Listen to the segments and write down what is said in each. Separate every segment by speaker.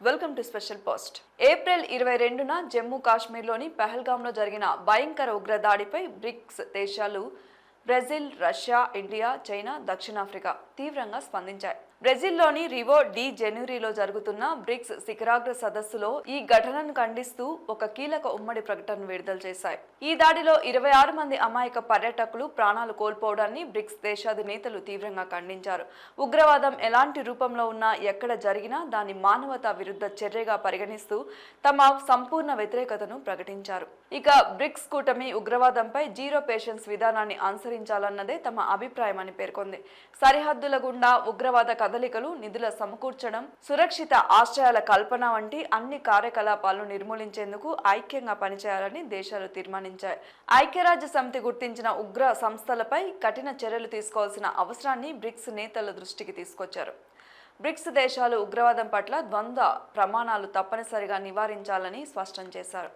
Speaker 1: Welcome to special post. April ఇరవై రెండున జమ్మూ కాశ్మీర్లోని పహల్గాంలో జరిగిన భయంకర ఉగ్రదాడిపై బ్రిక్స్ దేశాలు బ్రెజిల్ రష్యా ఇండియా చైనా దక్షిణాఫ్రికా తీవ్రంగా స్పందించాయి. బ్రెజిల్లోని రివో డి జనవరిలో జరుగుతున్న బ్రిక్స్ శిఖరాగ్ర సదస్సులో ఈ ఘటనను ఖండిస్తూ ఒక కీలక ఉమ్మడి ప్రకటన విడుదల చేశాయి. ఈ దాడిలో ఇరవై ఆరు మంది అమాయక పర్యాటకులు ప్రాణాలు కోల్పోవడాన్ని బ్రిక్స్ దేశాధినేతలు తీవ్రంగా ఖండించారు. ఉగ్రవాదం ఎలాంటి రూపంలో ఉన్నా ఎక్కడ జరిగినా దాని మానవతా విరుద్ధ చర్యగా పరిగణిస్తూ తమ సంపూర్ణ వ్యతిరేకతను ప్రకటించారు. ఇక బ్రిక్స్ కూటమి ఉగ్రవాదంపై జీరో పేషెన్స్ విధానాన్ని అనుసరించాలన్నదే తమ అభిప్రాయమని పేర్కొంది. సరిహద్దుల గుండా ఉగ్రవాద కదలికలు నిధుల సమకూర్చడం సురక్షిత ఆశ్రయాల కల్పన వంటి అన్ని కార్యకలాపాలను నిర్మూలించేందుకు ఐక్యంగా పనిచేయాలని దేశాలు తీర్మానించాయి. ఐక్యరాజ్య సమితి గుర్తించిన ఉగ్ర సంస్థలపై కఠిన చర్యలు తీసుకోవాల్సిన అవసరాన్ని బ్రిక్స్ నేతల దృష్టికి తీసుకొచ్చారు. బ్రిక్స్ దేశాలు ఉగ్రవాదం పట్ల ద్వంద్వ ప్రమాణాలు తప్పనిసరిగా నివారించాలని స్పష్టం చేశారు.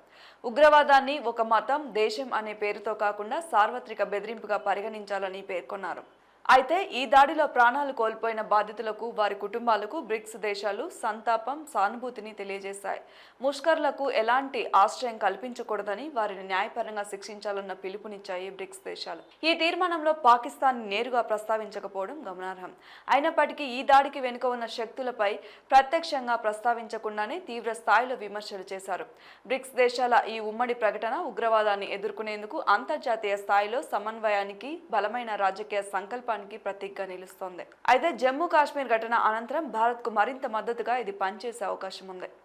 Speaker 1: ఉగ్రవాదాన్ని ఒక మతం దేశం అనే పేరుతో కాకుండా సార్వత్రిక బెదిరింపుగా పరిగణించాలని పేర్కొన్నారు. అయితే ఈ దాడిలో ప్రాణాలు కోల్పోయిన బాధితులకు వారి కుటుంబాలకు బ్రిక్స్ దేశాలు సంతాపం సానుభూతిని తెలియజేశాయి. ముష్కర్లకు ఎలాంటి ఆశ్రయం కల్పించకూడదని వారిని న్యాయపరంగా శిక్షించాలన్న పిలుపునిచ్చాయి బ్రిక్స్ దేశాలు. ఈ తీర్మానంలో పాకిస్తాన్ నేరుగా ప్రస్తావించకపోవడం గమనార్హం. అయినప్పటికీ ఈ దాడికి వెనుక ఉన్న శక్తులపై ప్రత్యక్షంగా ప్రస్తావించకుండానే తీవ్ర స్థాయిలో విమర్శలు చేశారు. బ్రిక్స్ దేశాల ఈ ఉమ్మడి ప్రకటన ఉగ్రవాదాన్ని ఎదుర్కొనేందుకు అంతర్జాతీయ స్థాయిలో సమన్వయానికి బలమైన రాజకీయ సంకల్పానికి ప్రతీకగా నిలుస్తోంది. అయితే జమ్మూ కాశ్మీర్ ఘటన అనంతరం భారత్కు మరింత మద్దతుగా ఇది పనిచేసే అవకాశం ఉంది